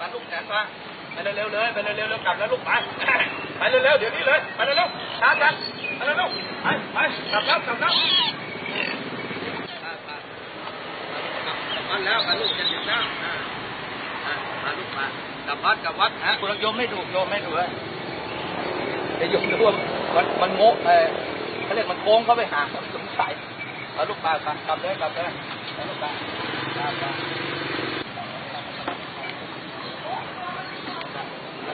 มาลูกแขนมาไปเร็วๆเลยไปเร็วๆเร็วกลับแล้วลูกไปไปเร็วๆเดี๋ยวนี้เลยไปเร็วๆช้าจังไปเร็วๆไปไปกลับแล้วกลับแล้วกลันแล้วไปลูกจะถึงแล้วมาลูกมากลับวัดกลับวัดฮะคุณโยมไม่ถูกโยมไม่ถูกเลยไอ้โยมรู้ว่ามันมันโง่เออเขาเรียกมันโค้งเข้าไปหาสงสัยเอาลูกปลาไปกลับเลยกลับเลยเอาลูกปลาขอมางานปริวาสวัดตุ่มหลวง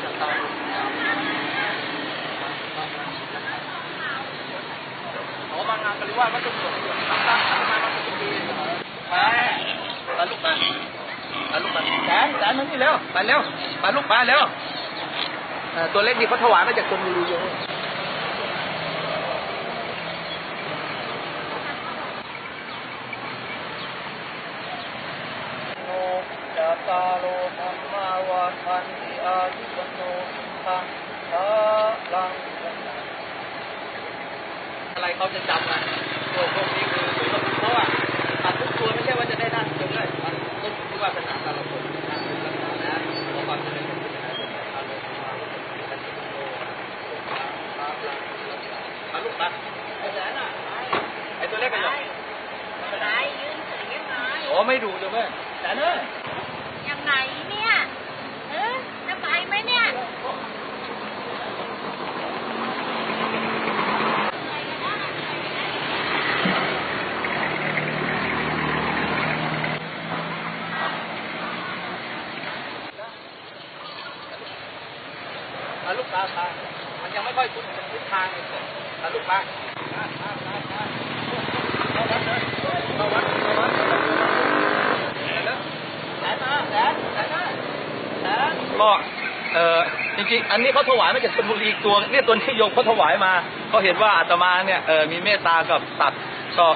ทำตั้งทำงานมาเป็นปีไปไปลูกไปไปลูกไปแสนแสนมานี่เร็วไปเร็วไปลูกไปเร็วเอ่อ ตัวเล็กนี่เขาถวายมาจากชนบุรีโยมโนจัตตาโลธรรมาวาทันติอายุวโนทังสาลัง อะไรเขาจะจำอะตัวพวกนี้คือเหมือนกับเพราะว่าตัดทุกตัวไม่ใช่ว่าจะได้ด้านเดียวเลยมันต้องอยู่ที่วาสนาแต่ละคนนะรักษานะขอความเจริญในสิ่งนั้นตาโลธรรมาวาทันติอายุวโนทังสาลังมาลูกมาไอ้แสนอะไอ้ตัวเล็กไปหน่อยไหนยืนเฉยยังไงโอ้ไม่ดูจ้ะแม่แสนเอ้ยยังไงเนี่ยเออจะไปไหมเนี่ยาลูกตาตามันยังไม่ค่อยคุ้นทิศทางเลยมาลูกมามามามามาเข้าวัดเลยเข้าวัดเข้าวัดแสนมาแสนแสนมาแสนก็เออจริงๆ อันนี้เขาถวายมาจากชลบุรีตัวเนี่ยตัวนี้โยมเขาถวายมาเขาเห็นว่าอาตมาเนี่ยเออมีเมตตากับสัตว์ก็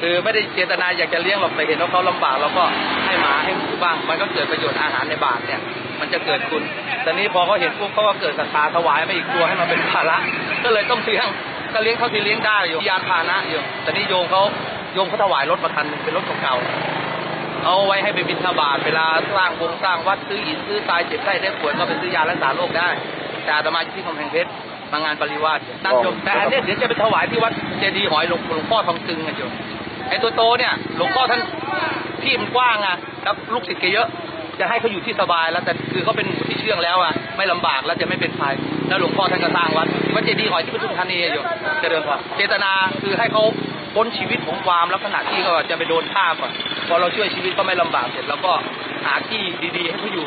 คือไม่ได้เจตนาอยากจะเลี้ยงหรอกแต่เห็นว่าเขาลำบากเราก็ให้หมาให้หมูบ้าง มันก็เกิดประโยชน์อาหารในบาทเนี่ย มันจะเกิดคุณแต่นี้พอเขาเห็นปุ๊บเขาก็เกิดศรัทธาถวายมาอีกตัวให้มันเป็นภาระ ก็เลยต้องเลี้ยงก็เลี้ยงเท่าที่เลี้ยงได้อยู่ยานพาหนะอยู่แต่นี่โยมเขาโยมเขาถวายรถมาคันเป็นรถเก่าๆเอาไว้ให้ไปบิณฑบาตเวลาสร้างวงสร้างวัดซื้อหินซื้อทรายเจ็บไข้ได้ป่วยก็ไปซื้อยารักษาโรคได้แต่อาตมาอยู่ที่กำแพงเพชรมางานปริวาสนั่นโยมแต่อันนี้เดี๋ยวจะไปถวายที่วัดเจดีย์หอยหลวงหลวงพ่อทองตึงกันโยมไอ้ตัวโตเนี่ยหลวงพ่อท่านที่มันกว้างอะแล้วลูกศิษย์แกเยอะ จะให้เขาอยู่ที่สบายแล้วแต่คือเขาเป็นหมูที่เชื่องแล้วอะไม่ลำบากแล้วจะไม่เป็นภัยแล้วหลวงพ่อท่านก็สร้างวัดวัดเจดีย์หอยที่ปทุมธานีอยู่เจริญพรเจตนาคือให้เขาพ้นชีวิตของความลักษณะที่เขาจะไปโดนฆ่าก่อนพอเราช่วยชีวิตเขาไม่ลำบากเสร็จแล้วก็หาที่ดีๆ ให้เขาอยู่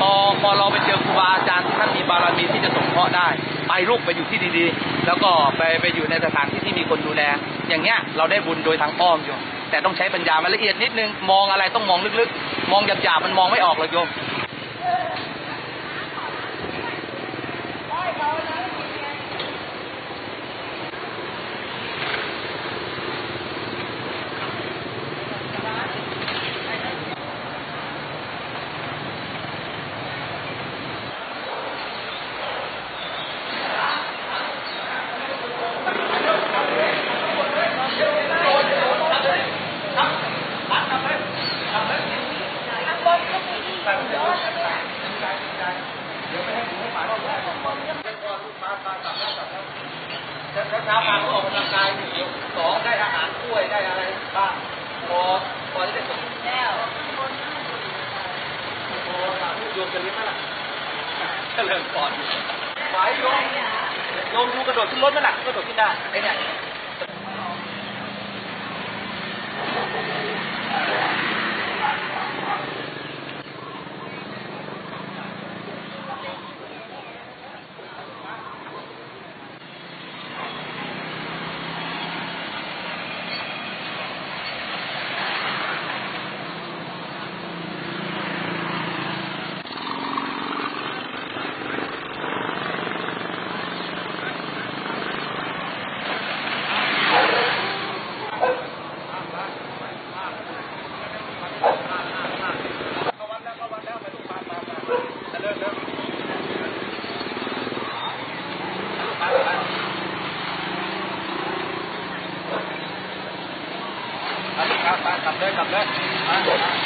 พอพอเราไปเจอครูบาอาจารย์ที่ท่านมีบารมีที่จะสงเคราะห์ได้ ไปลูกไปอยู่ที่ดีๆ แล้วก็ไปไปอยู่ในสถานที่ที่มีคนดูแล อย่างเงี้ยเราได้บุญโดยทางอ้อมอยู่ แต่ต้องใช้ปัญญามันละเอียดนิดนึง มองอะไรต้องมองลึกๆ มองหยาบๆมันมองไม่ออกหรอกโยม เดี๋ยาๆมาก็ออกกำลังกายเดี๋ยวสองได้อาหารกล้วยได้อะไรบ้างพอพอจะได้สมแล้วพอสาธุโยมจะเลี้ยงไหมล่ะเฉลิมก่อนหวายโยมโยมดูกระโดดขึ้นรถไหมล่ะกระโดดขึ้นได้ไอ้เนี่ย 来ด้ค